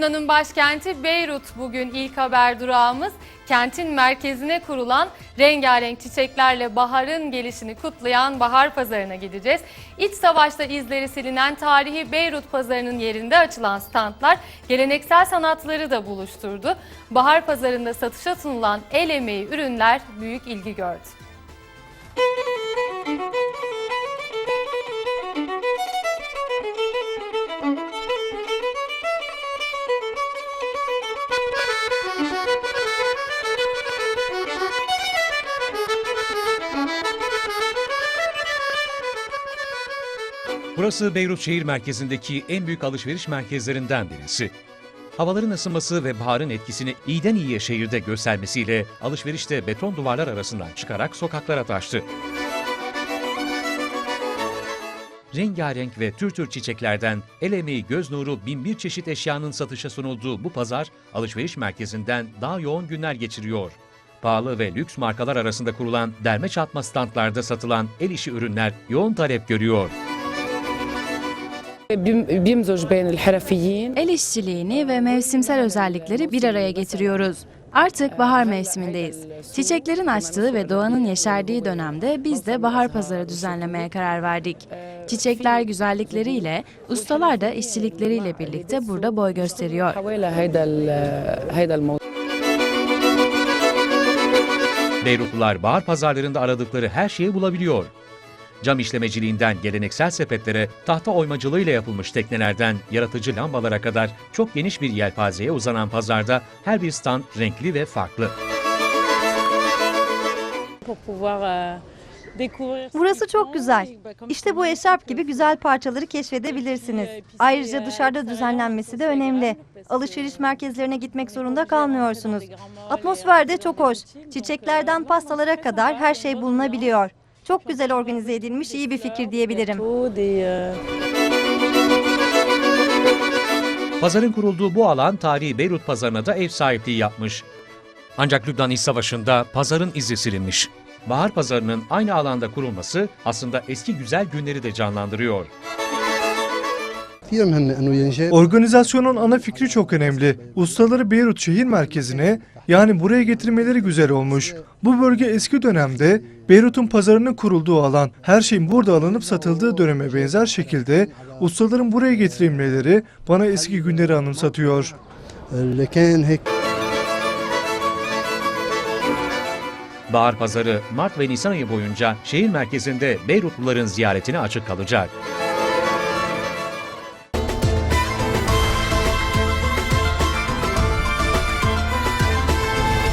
Lübnan'ın başkenti Beyrut bugün ilk haber durağımız. Kentin merkezine kurulan rengarenk çiçeklerle baharın gelişini kutlayan bahar pazarına gideceğiz. İç savaşta izleri silinen tarihi Beyrut pazarının yerinde açılan standlar geleneksel sanatları da buluşturdu. Bahar pazarında satışa sunulan el emeği ürünler büyük ilgi gördü. Burası Beyrut şehir merkezindeki en büyük alışveriş merkezlerinden birisi. Havaların ısınması ve baharın etkisini iyiden iyiye şehirde göstermesiyle alışverişte beton duvarlar arasından çıkarak sokaklara taştı. Rengarenk ve tür tür çiçeklerden el emeği göz nuru bin bir çeşit eşyanın satışa sunulduğu bu pazar alışveriş merkezinden daha yoğun günler geçiriyor. Pahalı ve lüks markalar arasında kurulan derme çatma standlarda satılan el işi ürünler yoğun talep görüyor. El işçiliğini ve mevsimsel özellikleri bir araya getiriyoruz. Artık bahar mevsimindeyiz. Çiçeklerin açtığı ve doğanın yeşerdiği dönemde biz de bahar pazarı düzenlemeye karar verdik. Çiçekler güzellikleriyle, ustalar da işçilikleriyle birlikte burada boy gösteriyor. Beyrutlular bahar pazarlarında aradıkları her şeyi bulabiliyor. Cam işlemeciliğinden geleneksel sepetlere, tahta oymacılığıyla yapılmış teknelerden yaratıcı lambalara kadar çok geniş bir yelpazeye uzanan pazarda her bir stand renkli ve farklı. Burası çok güzel. İşte bu eşarp gibi güzel parçaları keşfedebilirsiniz. Ayrıca dışarıda düzenlenmesi de önemli. Alışveriş merkezlerine gitmek zorunda kalmıyorsunuz. Atmosfer de çok hoş. Çiçeklerden pastalara kadar her şey bulunabiliyor. Çok güzel organize edilmiş iyi bir fikir diyebilirim. Pazarın kurulduğu bu alan tarihi Beyrut pazarına da ev sahipliği yapmış. Ancak Lübnan İç Savaşı'nda pazarın izi silinmiş. Bahar pazarının aynı alanda kurulması aslında eski güzel günleri de canlandırıyor. Organizasyonun ana fikri çok önemli. Ustaları Beyrut şehir merkezine, yani buraya getirmeleri güzel olmuş. Bu bölge eski dönemde Beyrut'un pazarının kurulduğu alan, her şeyin burada alınıp satıldığı döneme benzer şekilde ustaların buraya getirilmeleri bana eski günleri anımsatıyor. Bahar Pazarı Mart ve Nisan ayı boyunca şehir merkezinde Beyrutluların ziyaretine açık kalacak.